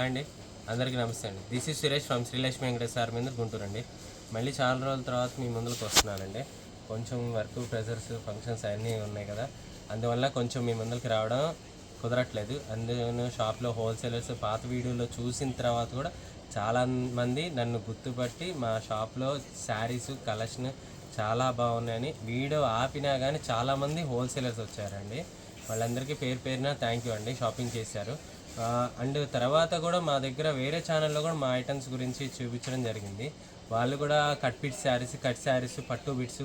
Hi అండి. అందరికీ నమస్తే అండి. This is Suresh from Srilakshmi Venkateswara sir మీద గుంటూరు అండి. మళ్ళీ చాలా రోజుల తర్వాత మీ ముందుకు వస్తున్నానండి. కొంచెం వర్క్ ప్రెజర్స్ ఫంక్షన్స్ అన్నీ ఉన్నాయి కదా. అందువల్ల కొంచెం మీ ముందుకు రావడం కుదరట్లేదు. అందులో షాప్లో హోల్సేలర్స్ పాత వీడియోలో చూసిన తర్వాత కూడా చాలా మంది నన్ను గుర్తుపట్టి మా షాప్లో శారీస్ కలెక్షన్ చాలా బాగున్నాయని వీడియో ఆపినా కానీ చాలామంది హోల్సేలర్స్ వచ్చారండి. వాళ్ళందరికీ పేరు పేరున థ్యాంక్ యూ అండి. షాపింగ్ చేశారు. అండ్ తర్వాత కూడా మా దగ్గర వేరే ఛానల్లో కూడా మా ఐటమ్స్ గురించి చూపించడం జరిగింది. వాళ్ళు కూడా cut pit saris cut saris పట్టు బిట్స్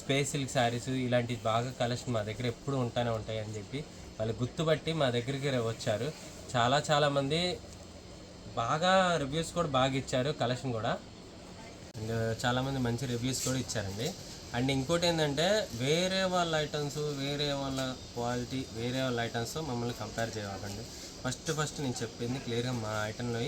స్పేస్ సిల్క్ శారీస్ ఇలాంటి బాగా కలెక్షన్ మా దగ్గర ఎప్పుడు ఉంటానే ఉంటాయి అని చెప్పి వాళ్ళు గుర్తుపట్టి మా దగ్గరికి వచ్చారు. చాలా చాలామంది బాగా రివ్యూస్ కూడా బాగా ఇచ్చారు కలెక్షన్ కూడా. అండ్ చాలామంది మంచి రివ్యూస్ కూడా ఇచ్చారండి. అండ్ ఇంకోటి ఏంటంటే వేరే వాళ్ళ ఐటమ్స్ వేరే వాళ్ళ క్వాలిటీ వేరే వాళ్ళ ఐటమ్స్ మమ్మల్ని కంపేర్ చేయకండి ఫస్ట్ ఫస్ట్ నేను చెప్పింది క్లియర్గా మా ఐటెంలో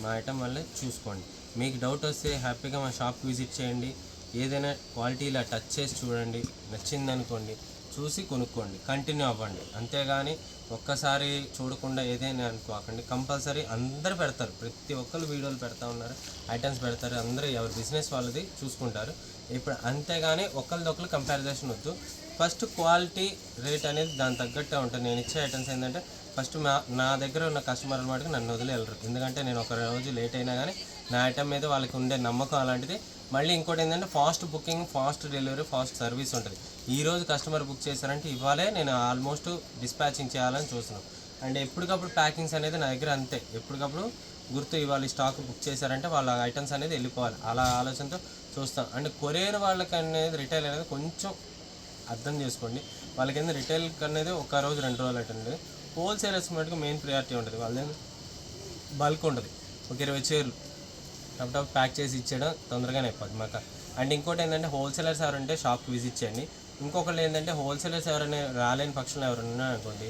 మా ఐటమ్ వల్లే చూసుకోండి. మీకు డౌట్ వస్తే హ్యాపీగా మా షాప్కి విజిట్ చేయండి. ఏదైనా క్వాలిటీ ఇలా టచ్ చేసి చూడండి. నచ్చింది అనుకోండి చూసి కొనుక్కోండి కంటిన్యూ అవ్వండి. అంతేగాని ఒక్కసారి చూడకుండా ఏదైనా అనుకోకండి. కంపల్సరీ అందరు పెడతారు. ప్రతి ఒక్కరు వీడియోలు పెడతా ఉన్నారు ఐటమ్స్ పెడతారు. అందరూ ఎవరి బిజినెస్ వాళ్ళది చూసుకుంటారు. ఇప్పుడు అంతేగాని ఒకరిదొకరు కంపారిజేషన్ వద్దు. ఫస్ట్ క్వాలిటీ రేట్ అనేది దాని తగ్గట్టే ఉంటుంది. నేను ఇచ్చే ఐటమ్స్ ఏంటంటే ఫస్ట్ మా నా దగ్గర ఉన్న కస్టమర్ మటుకు నన్ను వదిలి వెళ్ళరు ఎందుకంటే నేను ఒక రోజు లేట్ అయినా కానీ నా ఐటమ్ మీద వాళ్ళకి ఉండే నమ్మకం అలాంటిది మళ్ళీ ఇంకోటి ఏంటంటే fast booking fast delivery fast service ఉంటుంది. ఈ రోజు కస్టమర్ బుక్ చేశారంటే ఇవాళే నేను ఆల్మోస్ట్ డిస్పాచింగ్ చేయాలని చూస్తున్నాను అండ్ ఎప్పటికప్పుడు ప్యాకింగ్స్ అనేది నా దగ్గర అంతే. ఎప్పటికప్పుడు గుర్తు ఇవాళ స్టాక్ బుక్ చేశారంటే వాళ్ళ ఐటమ్స్ అనేది వెళ్ళిపోవాలి. అలా ఆలోచనతో చూస్తాం. అండ్ కొరియర్ వాళ్ళకి అనేది రిటైల్ అనేది కొంచెం అర్థం చేసుకోండి. వాళ్ళకి ఏంది రిటైల్ అనేది ఒక రోజు రెండు రోజులు అటెండ్. హోల్సేలర్స్ మటుకు మెయిన్ ప్రియారిటీ ఉంటుంది. వాళ్ళది బల్క్ ఉంటుంది. ఒక ఇరవై చీరలు. టప్ ప్యాక్ చేసి ఇచ్చేయడం తొందరగానే అయిపోద్ది మాకు. అండ్ ఇంకోటి ఏంటంటే హోల్సేలర్స్ ఎవరంటే షాప్కి విజిట్ చేయండి. ఇంకొకళ్ళు ఏంటంటే హోల్సేలర్స్ ఎవరైనా రాలేని పక్షంలో ఎవరైనా ఉన్నారనుకోండి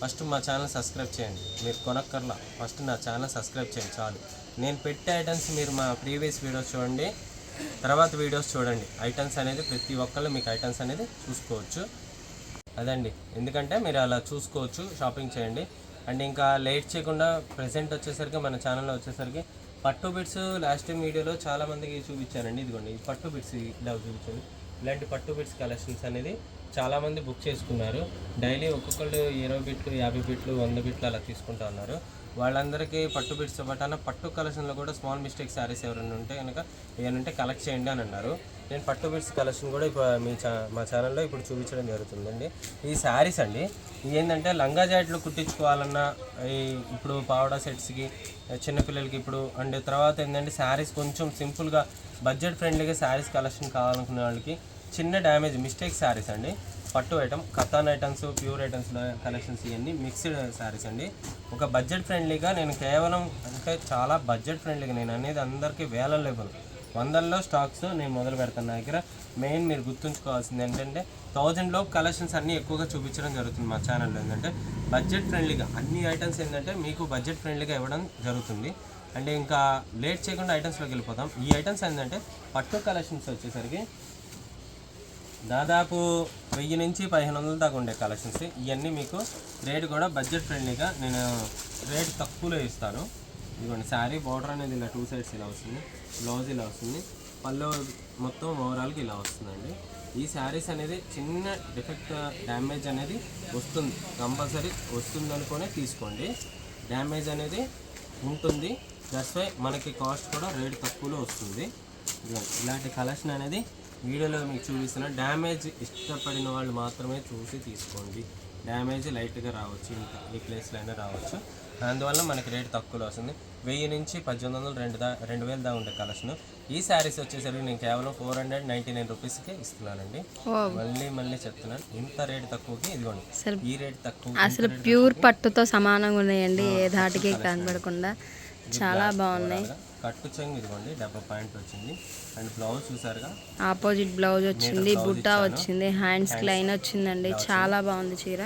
ఫస్ట్ మా ఛానల్ సబ్స్క్రైబ్ చేయండి. మీరు కొనక్కర్లా. ఫస్ట్ నా ఛానల్ సబ్స్క్రైబ్ చేయండి చాలు. నేను పెట్టే ఐటమ్స్ మీరు మా ప్రీవియస్ వీడియోస్ చూడండి. తర్వాత వీడియోస్ చూడండి. ఐటమ్స్ అనేది ప్రతి ఒక్కళ్ళు మీకు ఐటమ్స్ అనేది చూసుకోవచ్చు. అదండి. ఎందుకంటే మీరు అలా చూసుకోవచ్చు షాపింగ్ చేయండి. అండ్ ఇంకా లేట్ చేయకుండా ప్రెసెంట్ వచ్చేసరికి మన ఛానల్లో వచ్చేసరికి పట్టు బిట్స్ లాస్ట్ టైం వీడియోలో చాలా మందికి చూపించారండి ఇదిగోండి పట్టు బిట్స్ ఇలా చూపించండి. ఇలాంటి పట్టు బిట్స్ కలెక్షన్స్ అనేది చాలా మంది బుక్ చేసుకున్నారు. డైలీ ఒక్కొక్కళ్ళు ఇరవై బిట్లు యాభై బిట్లు వంద బిట్లు అలా తీసుకుంటా ఉన్నారు. వాళ్ళందరికీ పట్టు బిట్స్ అన్న పట్టు కలెక్షన్లో కూడా స్మాల్ మిస్టేక్ శారీస్ ఎవరైనా ఉంటే కనుక ఏమంటే కలెక్ట్ చేయండి అని అన్నారు. నేను పట్టు బిట్స్ కలెక్షన్ కూడా ఇప్పుడు మీ ఛా మా ఛానల్లో ఇప్పుడు చూపించడం జరుగుతుందండి. ఈ శారీస్ అండి ఏంటంటే లంగా జాకెట్లు కుట్టించుకోవాలన్నా ఈ ఇప్పుడు పావడా సెట్స్కి చిన్నపిల్లలకి ఇప్పుడు అండ్ తర్వాత ఏంటంటే శారీస్ కొంచెం సింపుల్గా బడ్జెట్ ఫ్రెండ్లీగా శారీస్ కలెక్షన్ కావాలనుకునే వాళ్ళకి చిన్న డ్యామేజ్ మిస్టేక్ శారీస్ అండి. పట్టు item katan items pure items collections ఇవన్నీ మిక్స్డ్ శారీస్ అండి. ఒక బడ్జెట్ ఫ్రెండ్లీగా నేను కేవలం అంటే చాలా బడ్జెట్ ఫ్రెండ్లీగా నేను అనేది అందరికీ వేల లేబుల్ వందల్లో స్టాక్స్ నేను మొదలు పెడతాను నా దగ్గర. మెయిన్ మీరు గుర్తుంచుకోవాల్సింది ఏంటంటే థౌజండ్ లోపు కలెక్షన్స్ అన్నీ ఎక్కువగా చూపించడం జరుగుతుంది మా ఛానల్లో ఏంటంటే బడ్జెట్ ఫ్రెండ్లీగా అన్ని ఐటమ్స్ ఏంటంటే మీకు బడ్జెట్ ఫ్రెండ్లీగా ఇవ్వడం జరుగుతుంది. అంటే ఇంకా లేట్ చేయకుండా ఐటమ్స్లోకి వెళ్ళిపోతాం. ఈ ఐటమ్స్ ఏంటంటే పట్టు కలెక్షన్స్ వచ్చేసరికి దాదాపు వెయ్యి నుంచి పదిహేను వందల దాకా ఉండే కలెక్షన్స్. ఇవన్నీ మీకు రేట్ కూడా బడ్జెట్ ఫ్రెండ్లీగా నేను రేట్ తక్కువలో ఇస్తాను. ఇదిగోండి శారీ బార్డర్ అనేది ఇలా టూ సైడ్స్ ఇలా వస్తుంది. బ్లౌజ్ ఇలా వస్తుంది. పళ్ళు మొత్తం ఓవరాల్కి ఇలా వస్తుందండి. ఈ శారీస్ అనేది చిన్న డిఫెక్ట్ డ్యామేజ్ అనేది వస్తుంది. కంపల్సరీ వస్తుంది అనుకునే తీసుకోండి. డ్యామేజ్ అనేది ఉంటుంది. దట్స్ వై మనకి కాస్ట్ కూడా రేట్ తక్కువలో వస్తుంది. ఇలాంటి కలెక్షన్ అనేది వీడియోలో మీకు చూపిస్తున్న డ్యామేజ్ ఇష్టపడిన వాళ్ళు మాత్రమే చూసి తీసుకోండి. డ్యామేజ్ లైట్గా రావచ్చు ఇంకా ఈ ప్లేస్లో అయినా రావచ్చు. అందువల్ల మనకి రేట్ తక్కువలో వస్తుంది. వెయ్యి నుంచి పద్దెనిమిది వందలు రెండు దా రెండు వేలు దా ఉండే కలెక్షన్. ఈ శారీస్ వచ్చేసరికి నేను కేవలం ఫోర్ హండ్రెడ్ నైంటీ నైన్ రూపీస్కే ఇస్తున్నానండి. మళ్ళీ మళ్ళీ చెప్తున్నాను. ఇంత రేట్ తక్కువకి ఇదిగోండి. ఈ రేట్ తక్కువ అసలు ప్యూర్ పట్టుతో సమానంగా ఉన్నాయండి. ఏ ధాటికి కనబడకుండా చాలా బాగున్నాయి. కట్టు చెంగు ఇదిగోండి డెబ్బై పాయింట్ వచ్చింది. అండ్ బ్లౌజ్ చూసారుగా? ఆపోజిట్ బ్లౌజ్ వచ్చింది బుట్టా వచ్చింది హ్యాండ్స్ లైన్ వచ్చిందండి చాలా బాగుంది చీర.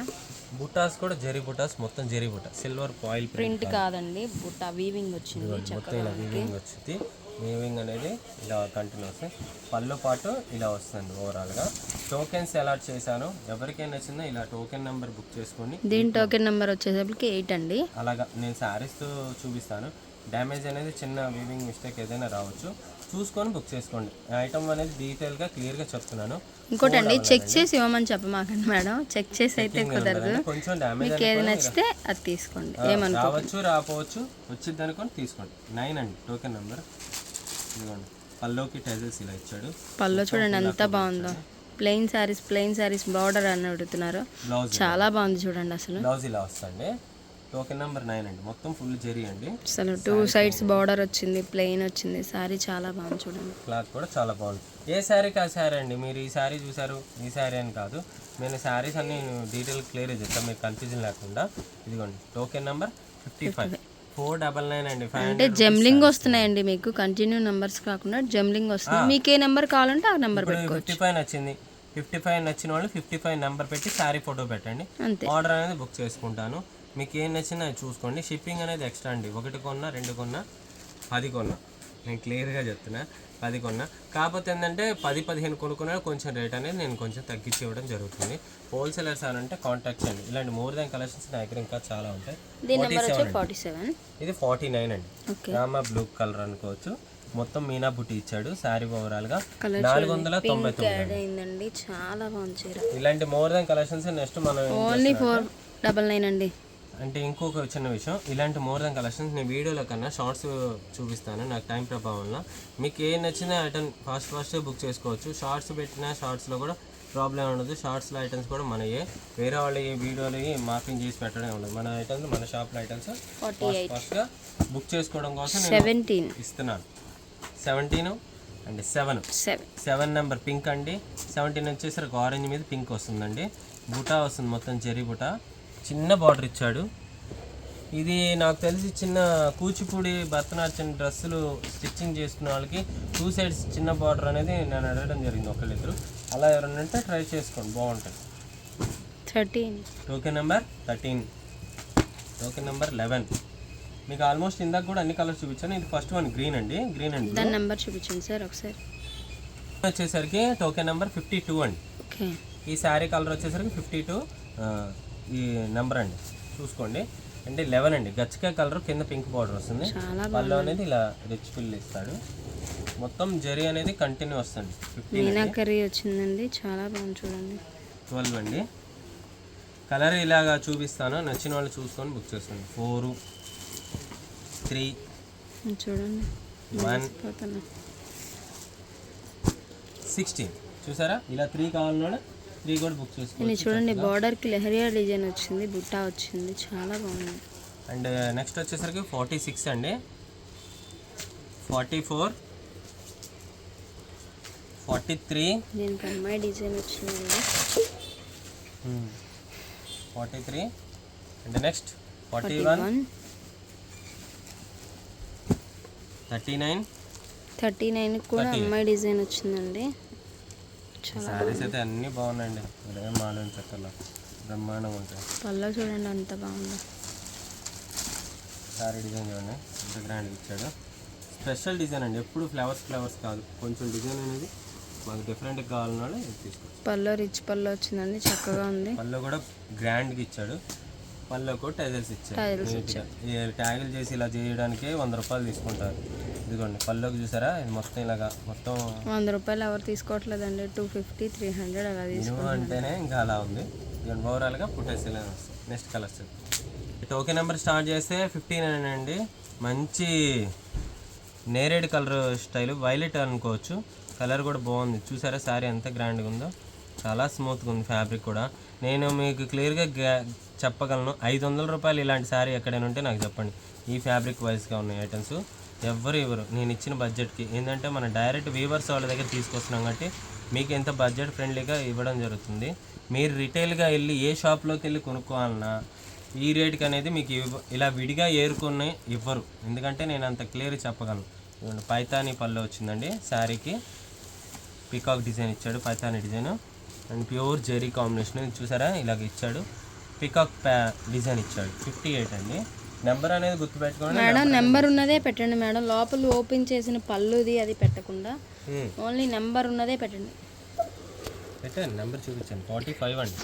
బుటాస్ కూడా జెరీ బుటాస్ మొత్తం జెరీ బుటా సిల్వర్ ఫాయిల్ ప్రింట్ కాదండి బుట్టా వీవింగ్ వచ్చింది మొత్తం ఇలా వీవింగ్ వచ్చింది. వీవింగ్ అనేది ఇలా కంటిన్యూస్ పళ్ళు పాటు ఇలా వస్తుంది ఓవరాల్గా టోకెన్స్ అలాట్ చేశాను. ఎవరికైనా నచ్చిందో ఇలా టోకెన్ నెంబర్ బుక్ చేసుకోండి దీని టోకెన్ నెంబర్ వచ్చేసరికి ఎయిట్ అండి. అలాగా నేను శారీస్తో చూపిస్తాను. డ్యామేజ్ అనేది చిన్న వీవింగ్ మిస్టేక్ ఏదైనా రావచ్చు. చూసుకొని బుక్ చేసుకోండి. ఐటమ్ అనేది డీటెయిల్గా క్లియర్గా చెప్తున్నాను. ఇంకోటి అండి చెక్ చేసి ఇవ్వమని చెప్పమాకండి మేడం. చెక్ చేసి అయితే కుదరదు. కొంచెం డ్యామేజ్ మీకు ఏది నచ్చితే అది తీసుకోండి. ఏమనుకో రావచ్చు రాపోవచ్చు వచ్చింది అనుకొని తీసుకోండి. నైన్ అండి టోకెన్ నెంబర్ ఇదిగోండి. పల్లోకి టైజల్స్ ఇలా ఇచ్చాడు. పళ్ళు చూడండి ఎంత బాగుందో. Plain saris plain saris border అని అడుగుతున్నారు. చాలా బాగుంది చూడండి అసలు. బ్లౌజ్ ఇలా వస్తుంది. టోకెన్ నెంబర్ నైన్ అండి. మొత్తం ఫుల్ జెరీ అండి. అసలు టూ సైడ్స్ బార్డర్ వచ్చింది ప్లెయిన్ వచ్చింది శారీ చాలా బాగుంది చూడండి. క్లాత్ కూడా చాలా బాగుంది. ఏ శారీకి ఆ శారీ అండి? మీరు ఈ శారీ చూసారు? ఈ శారీ అని కాదు. నేను శారీస్ అన్ని డీటెయిల్ క్లియర్ చేస్తాను మీకు కన్ఫ్యూజన్ లేకుండా. ఇదిగోండి token number fifty five four double nine అండి ఫైవ్ అంటే జంబ్లింగ్ వస్తున్నాయండి మీకు కంటిన్యూ నెంబర్స్ కాకుండా జంబ్లింగ్ వస్తుంది. మీకు ఏ నెంబర్ కావాలంటే ఆ నెంబర్ పెట్టుకో ఫిఫ్టీ ఫైవ్ నచ్చింది. ఫిఫ్టీ ఫైవ్ నచ్చిన వాళ్ళు ఫిఫ్టీ ఫైవ్ నెంబర్ పెట్టి శారీ ఫోటో పెట్టండి. ఆర్డర్ అనేది బుక్ చేసుకుంటాను. మీకు ఏం నచ్చినా అది చూసుకోండి. షిప్పింగ్ అనేది ఎక్స్ట్రా అండి. ఒకటి కొన్నా రెండు కొన్నా పది కొన్నా. నేను క్లియర్గా చెప్తున్నా. పది కొన్నా. కాకపోతే ఏంటంటే పది పదిహేను కొనుక్కున్నా కొంచెం రేట్ అనేది నేను కొంచెం తగ్గించి ఇవ్వడం జరుగుతుంది. హోల్సేలర్స్ అని అంటే కాంటాక్ట్ చేయండి. ఇలాంటి మోర్ దాన్ కలెక్షన్స్ నా దగ్గర ఇంకా చాలా ఉంటాయి. ఇది ఫార్టీ నైన్ అండి రామా బ్లూ కలర్ అనుకోవచ్చు. మొత్తం మీనా బుట్టి ఇచ్చాడు. శారీ ఓవరాల్గా కలర్ నాలుగు వందల తొంభై తొమ్మిది చాలా బాగుంది ఇలాంటి మోర్ దాన్ కలెక్షన్స్ నెక్స్ట్ మనం ఓన్లీ ఫోర్ డబల్ నైన్ అండి. అంటే ఇంకొక చిన్న విషయం ఇలాంటి మోర్ దాన్ కలెక్షన్స్ నేను వీడియోలో కన్నా షార్ట్స్ చూపిస్తాను నాకు టైం ప్రభావం వల్ల మీకు ఏ నచ్చిన ఐటమ్ ఫాస్ట్ ఫాస్ట్ బుక్ చేసుకోవచ్చు. షార్ట్స్ పెట్టిన షార్ట్స్లో కూడా ప్రాబ్లం ఉండదు. షార్ట్స్లో ఐటమ్స్ కూడా మనయే. వేరే వాళ్ళ వీడియోలు మార్కింగ్ చేసి పెట్టడం ఉండదు. మన ఐటమ్స్ మన షాప్లో ఐటమ్స్ ఫాస్ట్ ఫాస్ట్గా బుక్ చేసుకోవడం కోసం నేను సెవెంటీన్ ఇస్తున్నాను. Seventeen and seven seven seven number pink అండి. సెవెంటీన్ వచ్చేసరికి ఆరెంజ్ మీద పింక్ వస్తుందండి. బుటా వస్తుంది మొత్తం చెరీ బుటా. చిన్న బార్డర్ ఇచ్చాడు. ఇది నాకు తెలిసి చిన్న కూచిపూడి భరతనాట్యం డ్రెస్సులు స్టిచ్చింగ్ చేసుకునే వాళ్ళకి టూ సైడ్స్ చిన్న బార్డర్ అనేది నేను అడగడం జరిగింది ఒకళ్ళిద్దరు అలా ఎవరైనా ఉంటే ట్రై చేసుకోండి బాగుంటుంది. Thirteen. Token number thirteen. Token number eleven. మీకు ఆల్మోస్ట్ ఇందాక కూడా అన్ని కలర్స్ చూపించాను. ఇది ఫస్ట్ వన్ గ్రీన్ అండి. గ్రీన్ అండి దాని నెంబర్ చూపించండి సార్ ఒకసారి. వచ్చేసరికి టోకెన్ నెంబర్ ఫిఫ్టీ టూ అండి ఈ శారీ కలర్ వచ్చేసరికి ఫిఫ్టీ టూ ఈ నెంబర్ అండి. చూసుకోండి. అంటే లెవెన్ అండి. గచ్చకాయ కలర్ కింద పింక్ బార్డర్ వస్తుంది. చాలా పళ్ళు అనేది ఇలా రిచ్ పిల్ ఇస్తాడు. మొత్తం జరీ అనేది కంటిన్యూ వస్తుంది. వచ్చిందండి. చాలా బాగుంది చూడండి. ట్వెల్వ్ అండి. కలర్ ఇలాగా చూపిస్తాను. నచ్చిన వాళ్ళు చూసుకొని బుక్ చేసుకోండి. ఫోరు త్రీ చూడండి. One sixteen. చూసారా? ఇలా త్రీ కావాలన్నా త్రీ కూడా బుక్ చేసుకోండి ఇది చూడండి బార్డర్కి లెహరియా డిజైన్ వచ్చింది బుట్టా వచ్చింది చాలా బాగుంది. అండ్ నెక్స్ట్ వచ్చేసరికి ఫార్టీ సిక్స్ అండి. Forty four forty three. దీనికి అమ్మాయి డిజైన్ వచ్చిందండి forty three. And next forty one. Thirty nine. Thirty nine కూడా అమ్మాయి డిజైన్ వచ్చిందండి. శారీస్ అయితే అన్నీ బాగున్నాయండి. ఇదేం ఆలోచించక్కర్లా బ్రహ్మాండంగా ఉంటాయి. పళ్ళ చూడండి అంత బాగుంది. శారీ డిజైన్ చూడండి. ఎంత గ్రాండ్ ఇచ్చాడు. స్పెషల్ డిజైన్ అండి. ఎప్పుడు ఫ్లవర్స్ ఫ్లవర్స్ కాదు. కొంచెం డిజైన్ అనేది మాకు డిఫరెంట్గా కావాలన్న వాళ్ళు ఇది తీసుకోవచ్చు పళ్ళు రిచ్ పళ్ళు వచ్చిందండి. చక్కగా ఉంది. పళ్ళు కూడా గ్రాండ్గా ఇచ్చాడు. పళ్ళు కూడా టైజల్స్ ఇచ్చాడు ట్యాగులు చేసి ఇలా చేయడానికి వంద రూపాయలు తీసుకుంటారు. ఇదిగోండి పళ్ళుకి చూసారా? ఇది మొత్తం ఇలాగా మొత్తం వంద రూపాయలు ఎవరు తీసుకోవట్లేదండి. టూ ఫిఫ్టీ త్రీ హండ్రెడ్ అలా తీసుకుంటున్నారు అంటేనే ఇంకా అలా ఉంది. ఇదిగోండి ఓవరాల్గా పుట్టేసి next colours token number start చేస్తే ఫిఫ్టీన్ అండి. మంచి నేరేడ్ కలర్ స్టైల్ వైలెట్ అనుకోవచ్చు. కలర్ కూడా బాగుంది. చూసారా శారీ ఎంత గ్రాండ్గా ఉందో? చాలా స్మూత్గా ఉంది ఫ్యాబ్రిక్ కూడా. నేను మీకు క్లియర్గా గ్యా- చెప్పగలను. ఐదు వందల రూపాయలు ఇలాంటి శారీ ఎక్కడైనా ఉంటే నాకు చెప్పండి. ఈ ఫ్యాబ్రిక్ వైజ్గా ఉన్నాయి ఐటమ్స్ ఎవ్వరు ఇవ్వరు. నేను ఇచ్చిన బడ్జెట్కి ఏంటంటే మన డైరెక్ట్ వీవర్స్ వాళ్ళ దగ్గర తీసుకొస్తున్నాం కాబట్టి మీకు ఎంత బడ్జెట్ ఫ్రెండ్లీగా ఇవ్వడం జరుగుతుంది. మీరు రిటైల్గా వెళ్ళి ఏ షాప్లోకి వెళ్ళి కొనుక్కోవాలన్నా ఈ రేట్కి అనేది మీకు ఇవ్వ ఇలా విడిగా ఏరుకొని ఇవ్వరు. ఎందుకంటే నేను అంత క్లియర్ చెప్పగలను. ఇవ్వండి పైతాని పళ్ళు వచ్చిందండి. శారీకి పీకాక్ డిజైన్ ఇచ్చాడు Paithani design and pure zari combination చూసారా? ఇలాగ ఇచ్చాడు. పీకాక్ ప్యా డిజైన్ ఇచ్చాడు. ఫిఫ్టీ ఎయిట్ అండి. నెంబర్ అనేది గుర్తుపెట్టుకోండి. మేడం నెంబర్ ఉన్నదే పెట్టండి మేడం. లోపల ఓపెన్ చేసిన పళ్ళుది అది పెట్టకుండా ఓన్లీ నెంబర్ ఉన్నదే పెట్టండి. పెట్టండి నెంబర్ చూపించండి. ఫార్టీ ఫైవ్ అండి.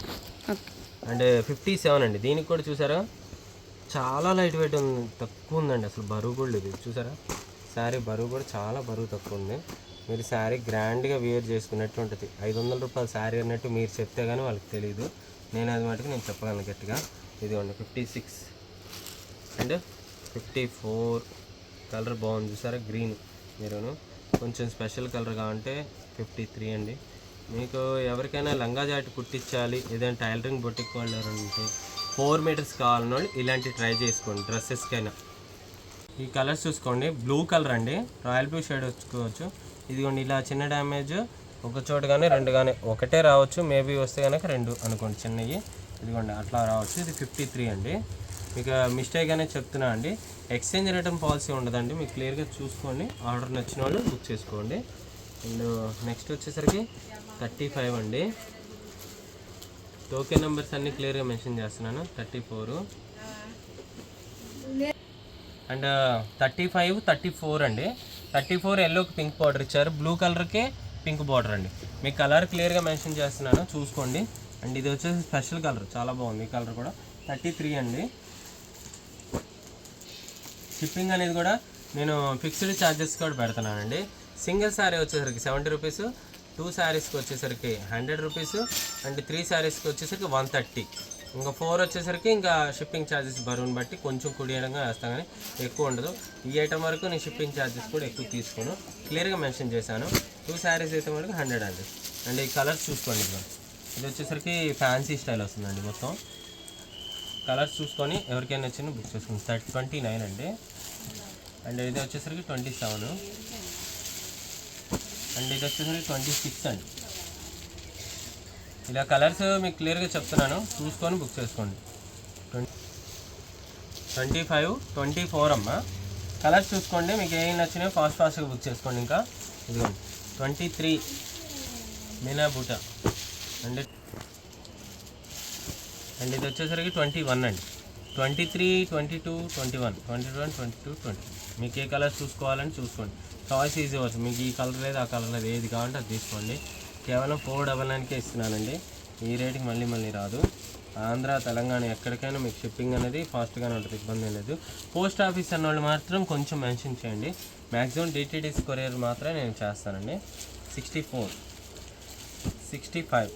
అండ్ ఫిఫ్టీ సెవెన్ అండి. దీనికి కూడా చూసారా? చాలా లైట్ వెయిట్ ఉంది తక్కువ ఉందండి. అసలు బరువు కూడా లేదు. చూసారా? శారీ బరువు కూడా చాలా బరువు తక్కువ ఉంది. మీరు శారీ గ్రాండ్గా వేర్ చేసుకున్నట్టు ఉంటుంది. ఐదు వందల రూపాయల శారీ అన్నట్టు మీరు చెప్తే కానీ వాళ్ళకి తెలియదు నేను అది మటుకు నేను చెప్పగలను గట్టిగా. ఇదిగోండి fifty six. And fifty four colour బాగుంది చూసారా? గ్రీన్ మీరును. కొంచెం స్పెషల్ కలర్ కావాలంటే ఫిఫ్టీ త్రీ అండి. మీకు ఎవరికైనా లంగా జాకెట్ కుట్టించాలి ఏదైనా టైలరింగ్ బొటిక్ వాళ్ళు ఎవరైనా ఫోర్ మీటర్స్ కావాలని వాళ్ళు ఇలాంటి ట్రై చేసుకోండి డ్రెస్సెస్కైనా. ఈ కలర్స్ చూసుకోండి. బ్లూ కలర్ అండి. రాయల్ బ్లూ షేడ్ వచ్చుకోవచ్చు. ఇదిగోండి ఇలా చిన్న డ్యామేజ్ ఒక చోట కానీ రెండు కానీ ఒకటే రావచ్చు. మేబీ వస్తే కనుక రెండు అనుకోండి చిన్నవి ఇదిగోండి అట్లా రావచ్చు. ఇది ఫిఫ్టీ త్రీ అండి. మీకు మిస్టేక్ అనేది చెప్తున్నా అండి. ఎక్స్చేంజ్ రిటర్న్ పాలసీ ఉండదండి. మీకు క్లియర్గా చూసుకోండి ఆర్డర్ నచ్చిన వాళ్ళు బుక్ చేసుకోండి. అండ్ నెక్స్ట్ వచ్చేసరికి థర్టీ ఫైవ్ అండి. టోకెన్ నెంబర్స్ అన్నీ క్లియర్గా మెన్షన్ చేస్తున్నాను. Thirty four and thirty five thirty four అండి. థర్టీ ఫోర్ ఎల్లోకి పింక్ బార్డర్ ఇచ్చారు. బ్లూ కలర్కే పింక్ బార్డర్ అండి. మీ కలర్ క్లియర్గా మెన్షన్ చేస్తున్నాను. చూసుకోండి. అండ్ ఇది వచ్చేసి స్పెషల్ కలర్ చాలా బాగుంది ఈ కలర్ కూడా. థర్టీ త్రీ అండి. షిప్పింగ్ అనేది కూడా నేను ఫిక్స్డ్ ఛార్జెస్ కూడా పెడుతున్నానండి. సింగిల్ శారీ వచ్చేసరికి సెవెంటీ రూపీస్ టూ శారీస్కి వచ్చేసరికి హండ్రెడ్ రూపీస్ అండ్ త్రీ శారీస్కి వచ్చేసరికి వన్ థర్టీ. ఇంకా ఫోర్ వచ్చేసరికి ఇంకా షిప్పింగ్ ఛార్జెస్ బరువుని బట్టి కొంచెం కుడియడంగా వేస్తాం కానీ ఎక్కువ ఉండదు. ఈ ఐటమ్ వరకు నేను షిప్పింగ్ ఛార్జెస్ కూడా ఎక్కువ తీసుకోను. క్లియర్గా మెన్షన్ చేశాను. టూ శారీస్ అయితే వరకు హండ్రెడ్ అండి. అండ్ ఈ కలర్స్ చూసుకోండి ఇప్పుడు. ఇది వచ్చేసరికి ఫ్యాన్సీ స్టైల్ వస్తుందండి మొత్తం. కలర్స్ చూసుకొని ఎవరికైనా వచ్చిన బుక్ చేసుకోండి థర్టీ ట్వంటీ నైన్ అండి. అండ్ ఇది వచ్చేసరికి ట్వంటీ సెవెన్. అండ్ ఇది వచ్చేసరికి ట్వంటీ సిక్స్ అండి. ఇలా కలర్స్ మీకు క్లియర్గా చెప్తున్నాను. చూసుకొని బుక్ చేసుకోండి. ట్వంటీ ఫైవ్ ట్వంటీ ఫోర్ అమ్మ. కలర్స్ చూసుకోండి. మీకు ఏం నచ్చినాయో ఫాస్ట్ ఫాస్ట్గా బుక్ చేసుకోండి ఇంకా. ఇదిగోండి. ట్వంటీ త్రీ మీనా బూట అండ్ అండ్ ఇది వచ్చేసరికి ట్వంటీ వన్ అండి. Twenty three twenty two twenty one. Twenty one twenty two twenty. మీకు ఏ కలర్ చూసుకోవాలని చూసుకోండి. చాయిస్ ఈజీ అవ్వచ్చు మీకు ఈ కలర్ లేదు ఆ కలర్ లేదు. ఏది కావాలంటే అది తీసుకోండి. కేవలం ఫోర్ డబల్ నైన్కే ఇస్తున్నానండి. ఈ రేటుకి మళ్ళీ మళ్ళీ రాదు. ఆంధ్ర తెలంగాణ ఎక్కడికైనా మీకు షిప్పింగ్ అనేది ఫాస్ట్గానే ఉంటుంది. ఇబ్బంది లేదు. పోస్ట్ ఆఫీస్ అన్న వాళ్ళు మాత్రం కొంచెం మెన్షన్ చేయండి. మ్యాక్సిమం డిటీడీస్ కొరియర్ మాత్రమే నేను చేస్తానండి. Sixty four sixty five.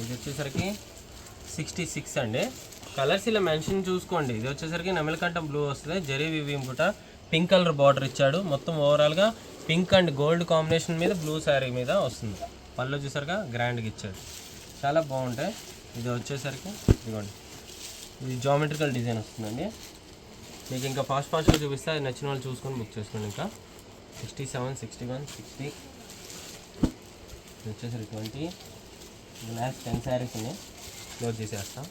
ఇది వచ్చేసరికి సిక్స్టీ సిక్స్ అండి. కలర్స్ ఇలా మెన్షన్ చూసుకోండి. ఇది వచ్చేసరికి నెమలికంట బ్లూ వస్తుంది. జరీ వివింగ్ పుట పింక్ కలర్ బార్డర్ ఇచ్చాడు. మొత్తం ఓవరాల్గా పింక్ అండ్ గోల్డ్ కాంబినేషన్ మీద బ్లూ శారీ మీద వస్తుంది. పళ్ళు వచ్చేసరిగా గ్రాండ్గా ఇచ్చాడు. చాలా బాగుంటాయి. ఇది వచ్చేసరికి ఇదిగోండి. ఇది జామెట్రికల్ డిజైన్ వస్తుందండి. మీకు ఇంకా ఫాస్ట్ ఫాస్ట్గా చూపిస్తే అది నచ్చిన వాళ్ళు చూసుకొని బుక్ చేసుకోండి ఇంకా. Sixty seven sixty one sixty ఇది వచ్చేసరికి ట్వంటీ లాస్ట్ టెన్ శారీస్ ఉన్నాయి క్లోజ్ చేసేస్తాం.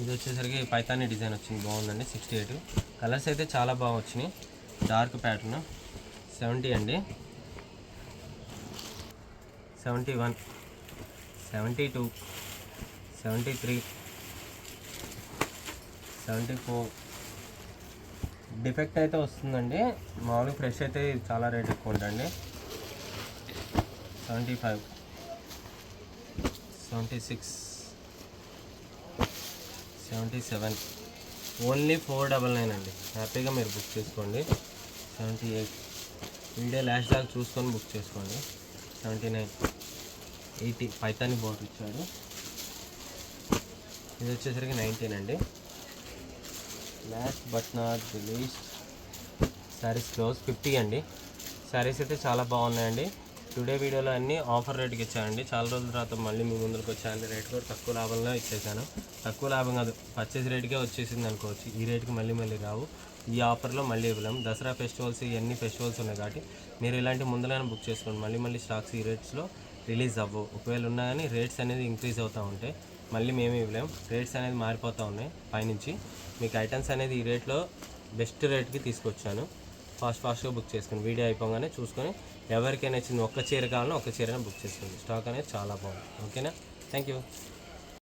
ఇది వచ్చేసరికి పైతానీ డిజైన్ వచ్చింది. బాగుందండి. సిక్స్టీ ఎయిట్ కలర్స్ అయితే చాలా బాగా వచ్చినాయి. డార్క్ ప్యాటర్న్ సెవెంటీ అండి. Seventy one seventy two seventy three seventy four defect అయితే వస్తుందండి. మామూలుగా ఫ్రెష్ అయితే చాలా రేట్ ఎక్కువ ఉంటుందండి seventy five seventy six seventy seven. Only four double nine అండి. హ్యాపీగా మీరు బుక్ చేసుకోండి. Seventy eight. వీడియో లాస్ట్ దాకా చూసుకొని బుక్ చేసుకోండి. Seventy nine. Eighty. Paithani border ఇచ్చాడు. ఇది వచ్చేసరికి నైన్టీన్ అండి. Last but not the least saris close fifty అండి. శారీస్ అయితే చాలా బాగున్నాయండి. టుడే వీడియోలో అన్నీ ఆఫర్ రేట్కి ఇచ్చానండి. చాలా రోజుల తర్వాత మళ్ళీ మీ ముందుకు వచ్చాను రేట్ కూడా తక్కువ లాభంలో ఇచ్చేసాను. తక్కువ లాభం కాదు పర్చేస్ రేట్కే వచ్చేసింది అనుకోవచ్చు. ఈ రేట్కి మళ్ళీ మళ్ళీ రావు. ఈ ఆఫర్లో మళ్ళీ ఇవ్వలేము. దసరా ఫెస్టివల్స్ ఇవన్నీ ఫెస్టివల్స్ ఉన్నాయి కాబట్టి మీరు ఇలాంటి ముందులైనా బుక్ చేసుకోండి. మళ్ళీ మళ్ళీ స్టాక్స్ ఈ రేట్స్లో రిలీజ్ అవ్వవు. ఒకవేళ ఉన్నా కానీ రేట్స్ అనేది ఇంక్రీజ్ అవుతూ ఉంటాయి మళ్ళీ మేము ఇవ్వలేం రేట్స్ అనేది మారిపోతూ ఉన్నాయి. పైనుంచి మీకు ఐటమ్స్ అనేది ఈ రేట్లో బెస్ట్ రేట్కి తీసుకొచ్చాను. ఫాస్ట్ ఫాస్ట్గా బుక్ చేసుకోండి వీడియో అయిపోగానే చూసుకొని ఎవరికైనా నచ్చింది ఒక్క చీర కావాలన్నా ఒక్క చీరనే బుక్ చేసుకోండి స్టాక్ అనేది చాలా బాగుంది. ఓకేనా? Thank you.